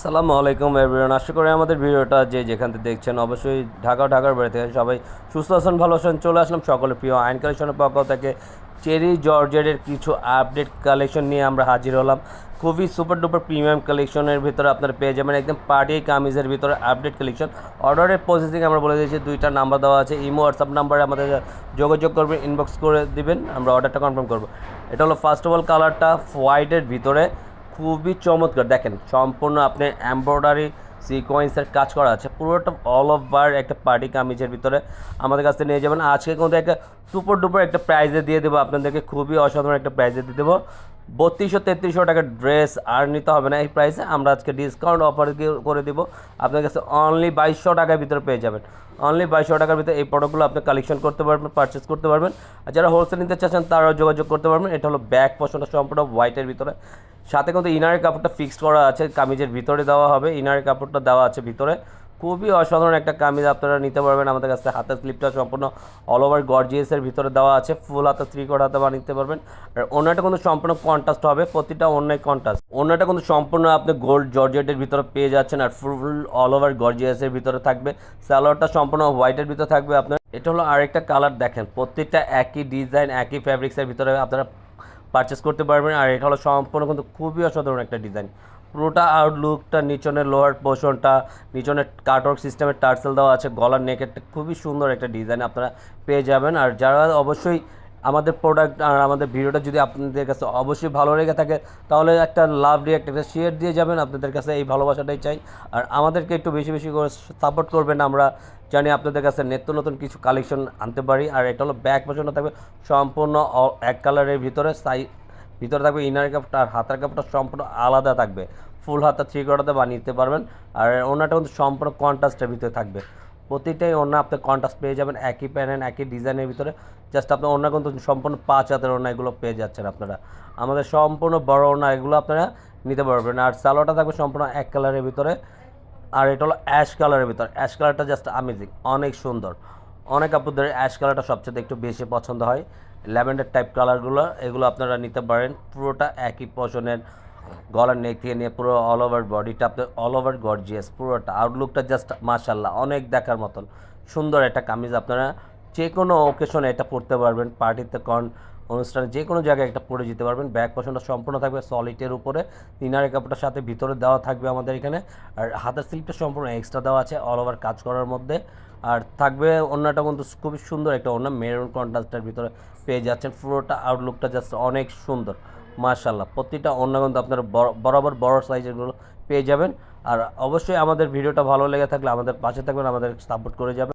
আসসালামু আলাইকুম এভরিওয়ান আশা করি আমাদের ভিডিওটা যে যেখান থেকে দেখছেন অবশ্যই ঢাকা, ঢাকার বাইরে থেকে সবাই সুস্থ আছেন, ভালো আছেন, চলে আসলাম সকলের প্রিয় আইন কালেকশনের পক্ষ থেকে। চেরি জর্জেটের কিছু আপডেট কালেকশন নিয়ে আমরা হাজির হলাম। খুবই সুপার ডুপার প্রিমিয়াম কালেকশনের ভিতরে আপনারা পেয়ে যাবেন। একদম পার্টি কামিজের ভিতরে আপডেট কালেকশন অর্ডারের প্রসেসিং আমরা বলে দিয়েছি, দুইটা নাম্বার দেওয়া আছে। ইমো হোয়াটসঅ্যাপ নাম্বারে আমাদের যোগাযোগ করবেন ইনবক্স করে দিবেন। আমরা অর্ডারটা কনফার্ম করব। এটা হলো ফার্স্ট অফ অল কালারটা হোয়াইটের ভিতরে। খুবই চমৎকার। দেখেন, সম্পূর্ণ আপনি এমব্রয়ডারি সিকোয়েন্সের কাজ করা আছে। পুরোটা অল ওভার একটা পার্টি কামিজের ভিতরে আমাদের কাছে নিয়ে যাবেন। আজকে কিন্তু একটা সুপার ডুপার একটা প্রাইজে দিয়ে দেবো। আপনাদেরকে খুবই অসাধারণ একটা প্রাইজে দিয়ে দেবো। বত্রিশশো তেত্রিশশো টাকার ড্রেস আর নিতে হবে না এই প্রাইসে আমরা আজকে ডিসকাউন্ট অফার করে দিব। আপনার কাছে অনলি বাইশশো টাকার ভিতরে পেয়ে যাবেন। অনলি বাইশশো টাকার ভিতরে এই প্রোডাক্টগুলো আপনি কালেকশন করতে পারবেন পারচেস করতে পারবেন। আর যারা হোলসেল নিতে চাচ্ছেন, তারাও যোগাযোগ করতে পারবেন। এটা হলো ব্যাক পশনটা সম্পূর্ণ হোয়াইটের ভিতরে। সাথে কিন্তু ইনারের কাপড়টা ফিক্সড করা আছে, কামিজের ভিতরে দেওয়া হবে। ইনারের কাপড়টা দেওয়া আছে ভিতরে। খুবই অসাধারণ একটা কামিজ আপনারা নিতে পারবেন। আমাদের কাছে হাতের স্লিপটা সম্পূর্ণ অল ওভার গর্জিয়াসের ভিতরে দেওয়া আছে। ফুল হাতে থ্রি কোড হাতে বানিয়ে পারবেন। আর অন্যটা কিন্তু সম্পূর্ণ কন্ট্রাস্ট হবে। প্রতিটা অন্যায় কন্ট্রাস্ট অন্যটা কিন্তু সম্পূর্ণ আপনি গোল্ড জর্জেটের ভিতরে পেয়ে যাচ্ছেন আর ফুল অল ওভার গর্জিয়াসের ভিতরে থাকবে। স্যালোয়ারটা সম্পূর্ণ হোয়াইটের ভিতরে থাকবে আপনার। এটা হলো আরেকটা কালার দেখেন। প্রত্যেকটা একই ডিজাইন একই ফ্যাব্রিক্সের ভিতরে আপনারা পারচেস করতে পারবেন। আর এটা হলো সম্পূর্ণ কিন্তু খুবই অসাধারণ একটা ডিজাইন পুরোটা আউটলুকটা নিচনের লোয়ার পোর্শনটা নিচনের কাটওয়ার্ক সিস্টেমের টার্সেল দেওয়া আছে, গলার নেকেরটা খুবই সুন্দর একটা ডিজাইন আপনারা পেয়ে যাবেন। আর যারা অবশ্যই আমাদের প্রোডাক্ট আর আমাদের ভিডিওটা যদি আপনাদের কাছে অবশ্যই ভালো লেগে থাকে, তাহলে একটা লাভ রিয়াক্ট একটা শেয়ার দিয়ে যাবেন, আপনাদের কাছে এই ভালোবাসাটাই চাই। আর আমাদেরকে একটু বেশি বেশি করে সাপোর্ট করবেন আমরা, জানি আপনাদের কাছে নিত্য নতুন কিছু কালেকশন আনতে পারি। আর এটা হলো ব্যাক পছন্দ থাকবে সম্পূর্ণ এক কালারের ভিতরে সাই ভিতরে থাকবে ইনার কাপড়টা আর হাতের কাপড়টা সম্পূর্ণ আলাদা থাকবে। ফুল হাতা থ্রি কোয়ার্টাতে বানিয়ে নিতে পারবেন। আর ওনাটা কিন্তু সম্পূর্ণ কন্ট্রাস্টের ভিতরে থাকবে। প্রতিটাই ওনা আপনি কন্ট্রাস্ট পেয়ে যাবেন, একই প্যানেন একই ডিজাইনের ভিতরে। জাস্ট আপনি ওনা কিন্তু সম্পূর্ণ পাঁচ হাতের ওনা এগুলো পেয়ে যাচ্ছেন আপনারা। আমাদের সম্পূর্ণ বড় ওনা এগুলো আপনারা নিতে পারবেন। আর সালোয়ারটা থাকবে সম্পূর্ণ এক কালারের ভিতরে। আর এটা হলো অ্যাশ কালারের ভিতর। অ্যাশ কালারটা জাস্ট আমেজিং অনেক সুন্দর। অনেক আপুদের অ্যাশ কালারটা সবচেয়ে একটু বেশি পছন্দ হয়। ল্যাভেন্ডার টাইপ কালারগুলো, এগুলো আপনারা নিতে পারেন। পুরোটা একই পশনের গলার নেক থেকে নিয়ে পুরো অল ওভার বডিটা আপনার অল ওভার গর্জিয়াস পুরোটা। আউটলুকটা জাস্ট মাশাল্লাহ অনেক দেখার মতন। সুন্দর একটা কামিজ আপনারা যে কোনো ওকেশনে এটা পরতে পারবেন পার্টিতে কন অনুষ্ঠানে যে কোনো জায়গায় একটা পরে যেতে পারবেন। ব্যাগ পছন্দ সম্পূর্ণ থাকবে সলিটের উপরে। ইনারের কাপড়টার সাথে ভিতরে দেওয়া থাকবে আমাদের এখানে। আর হাতের স্লিপটা সম্পূর্ণ এক্সট্রা দেওয়া আছে অল ওভার কাজ করার মধ্যে। আর থাকবে অন্যটা কিন্তু খুবই সুন্দর একটা অন্য মেরুন কন্ট্রাস্টের ভিতরে পেয়ে যাচ্ছেন। পুরোটা আউটলুকটা জাস্ট অনেক সুন্দর মাশাল্লাহ প্রতিটা অন্য কিন্তু আপনারা বরাবর বড় সাইজেরগুলো পেয়ে যাবেন। আর অবশ্যই আমাদের ভিডিওটা ভালো লেগে থাকলে আমাদের পাশে থাকবেন, আমাদের সাপোর্ট করে যাবেন।